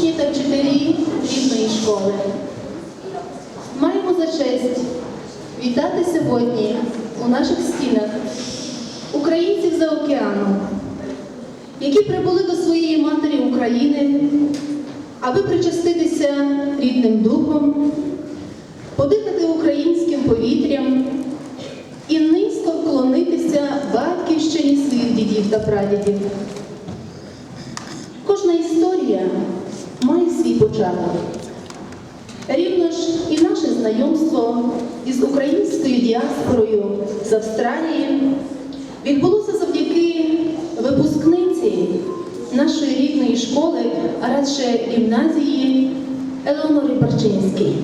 учні та вчителі рідної школи. Маємо за честь вітати сьогодні у наших стінах українців за океаном, які прибули до своєї матері України, аби причаститися рідним духом, подихати українським повітрям і низько вклонитися батьківщині своїх дідів та прадідів. Початок. Рівно ж і наше знайомство із українською діаспорою з Австралії відбулося завдяки випускниці нашої рідної школи, а радше гімназії Елеонори Барчинській.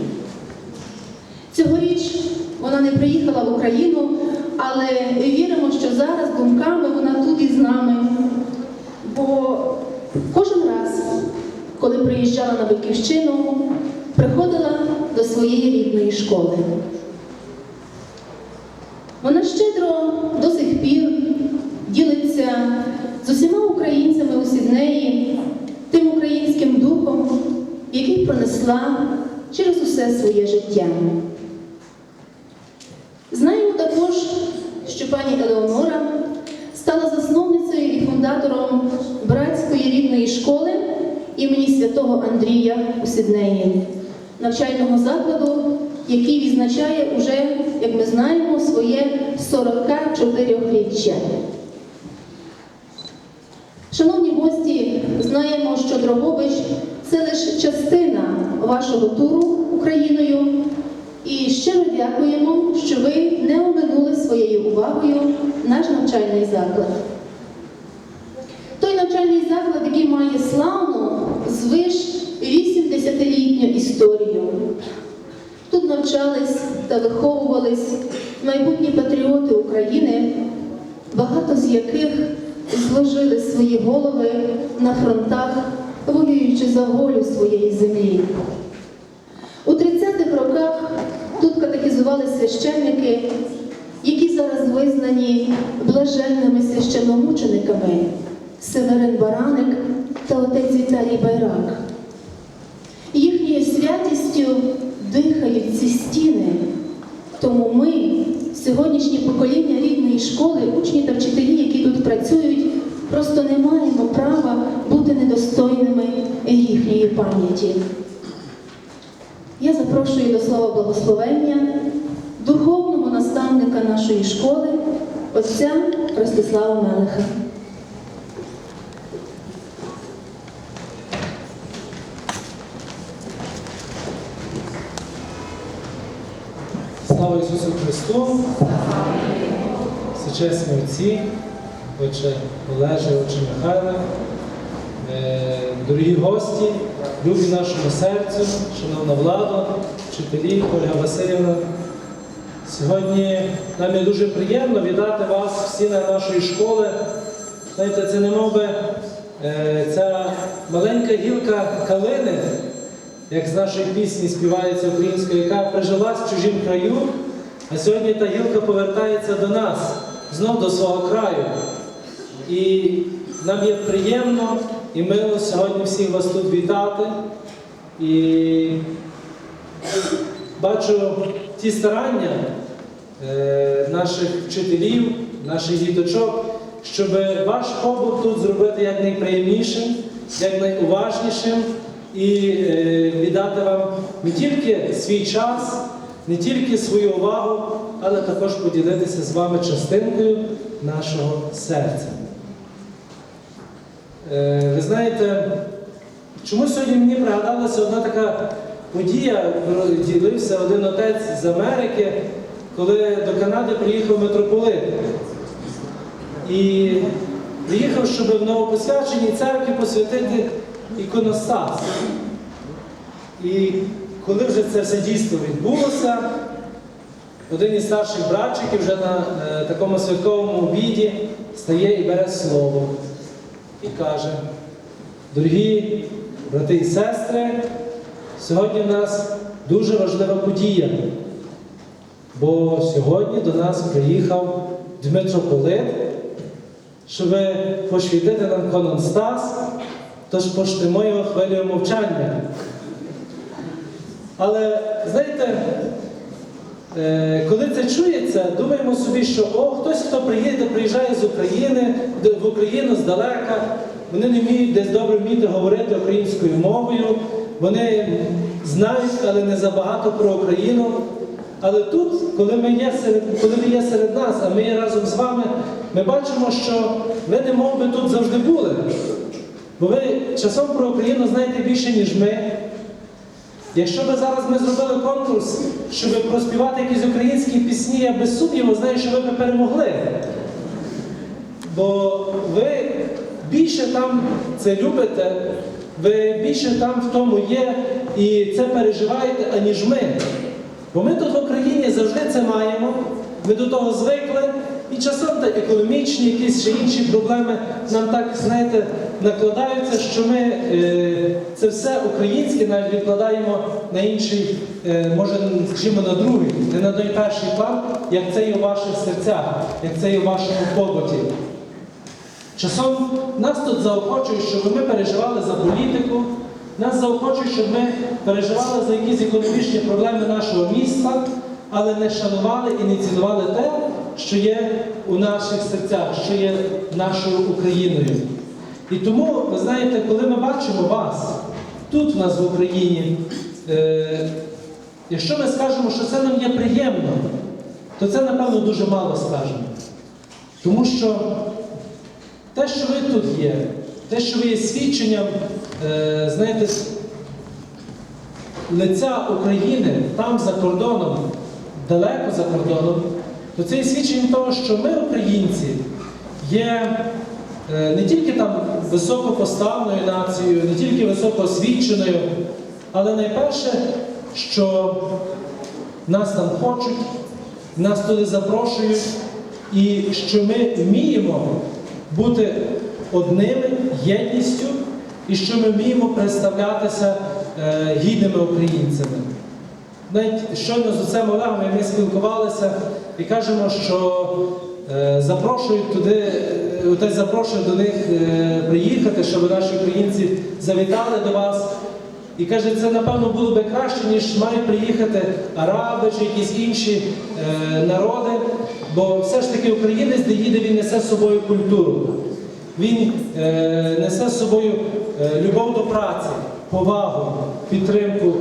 Цьогоріч вона не приїхала в Україну, але віримо, що зараз думками вона тут із нами. Бо коли приїжджала на батьківщину, приходила до своєї рідної школи. Вона щедро до сих пір ділиться з усіма українцями у Сіднеї тим українським духом, який пронесла через усе своє життя. Знаємо також, що пані Елеонора стала засновницею і фундатором братської рідної школи імені святого Андрія у Сіднеї, навчального закладу, який відзначає уже, як ми знаємо, своє 44-річчя. Шановні гості, знаємо, що Дрогобич це лише частина вашого туру Україною. І щиро дякуємо, що ви не оминули своєю увагою наш навчальний заклад. Той навчальний заклад, який має славну, звиш 80-літню історію. Тут навчались та виховувались майбутні патріоти України, багато з яких зложили свої голови на фронтах, воюючи за волю своєї землі. У 30-х роках тут катехізували священники, які зараз визнані блаженними священномучениками Северин Бараник та отець Віталій Байрак. Їхньою святістю дихають ці стіни. Тому ми, сьогоднішнє покоління рідної школи, учні та вчителі, які тут працюють, просто не маємо права бути недостойними їхньої пам'яті. Я запрошую до слова благословення духовного наставника нашої школи, отця Ростислава Мелеха. Ісусу Христу! Всечесні отці, отче Олеже, отче Михайле, е, дорогі гості, любі нашому серцю, шановна влада, вчителі, Ольга Васильівна. Сьогодні нам є дуже приємно вітати вас в стінах нашої школи. Знаєте, це не мов би е, ця маленька гілка калини, як з нашої пісні співається українською, яка прижилась в чужім краю, а сьогодні та гілка повертається до нас, знов до свого краю. І нам є приємно і мило сьогодні всіх вас тут вітати. І бачу ті старання е, наших вчителів, наших діточок, щоб ваш побут тут зробити якнайприємнішим, якнайуважнішим і е, віддати вам не тільки свій час, не тільки свою увагу, але також поділитися з вами частинкою нашого серця. Е, ви знаєте, чому сьогодні мені пригадалася одна така подія, ділився один отець з Америки, коли до Канади приїхав митрополит. І приїхав, щоб в новопосвяченій церкві посвятити іконостас. І коли вже це все дійство відбулося, один із старших братчиків вже на е, такому святковому обіді стає і бере слово і каже, дорогі брати і сестри, сьогодні в нас дуже важлива подія, бо сьогодні до нас приїхав Дмитро Полит, щоб посвятити нам кононостас тож поштимо його хвилею мовчання. Але знаєте, е, коли це чується, думаємо собі, що о, хтось, хто приїде, приїжджає з України, в Україну здалека, вони не вміють десь добре вміти говорити українською мовою, вони знають, але не забагато про Україну. Але тут, коли ми є серед, коли ви є серед нас, а ми є разом з вами, ми бачимо, що ви не мов би тут завжди були. Бо ви часом про Україну знаєте більше, ніж ми. Якщо би зараз ми зробили конкурс, щоб проспівати якісь українські пісні, я без сумніву знаю, що ви б перемогли. Бо ви більше там це любите, ви більше там в тому є і це переживаєте, аніж ми. Бо ми тут в Україні завжди це маємо, ми до того звикли, і часом та економічні, якісь ще інші проблеми нам так, знаєте, накладаються, що ми е, це все українське навіть відкладаємо на інший, е, може, скажімо, на другий, не на той перший план, як це є у ваших серцях, як це є у вашому побуті. Часом нас тут заохочують, щоб ми переживали за політику, нас заохочують, щоб ми переживали за якісь економічні проблеми нашого міста, але не шанували і не цінували те, що є у наших серцях, що є нашою Україною. І тому, ви знаєте, коли ми бачимо вас тут в нас в Україні, е, якщо ми скажемо, що це нам є приємно, то це, напевно, дуже мало скажемо. Тому що те, що ви тут є, те, що ви є свідченням, е, знаєте, лиця України там за кордоном, далеко за кордоном, то це є свідченням того, що ми, українці, є е, не тільки там високопоставною нацією, не тільки високоосвіченою, але найперше, що нас там хочуть, нас туди запрошують, і що ми вміємо бути одними, єдністю, і що ми вміємо представлятися е, гідними українцями. Навіть щойно з отцем Олегом ми спілкувалися і кажемо, що е, запрошують туди, е, отець запрошує до них е, приїхати, щоб наші українці завітали до вас. І каже, це напевно було би краще, ніж мають приїхати араби чи якісь інші е, народи, бо все ж таки українець, де їде, він несе з собою культуру. Він е, несе з собою е, любов до праці, повагу, підтримку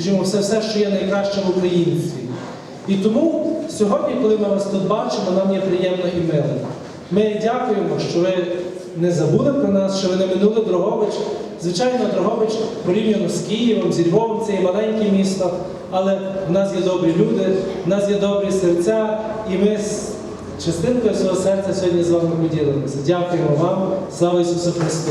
скажімо, все, все, що є найкраще в українстві. І тому сьогодні, коли ми вас тут бачимо, нам є приємно і мило. Ми дякуємо, що ви не забули про нас, що ви не минули Дрогобич. Звичайно, Дрогобич порівняно з Києвом, зі Львовом, це є маленьке місто, але в нас є добрі люди, в нас є добрі серця, і ми з частинкою свого серця сьогодні з вами поділимося. Дякуємо вам, слава Ісусу Христу!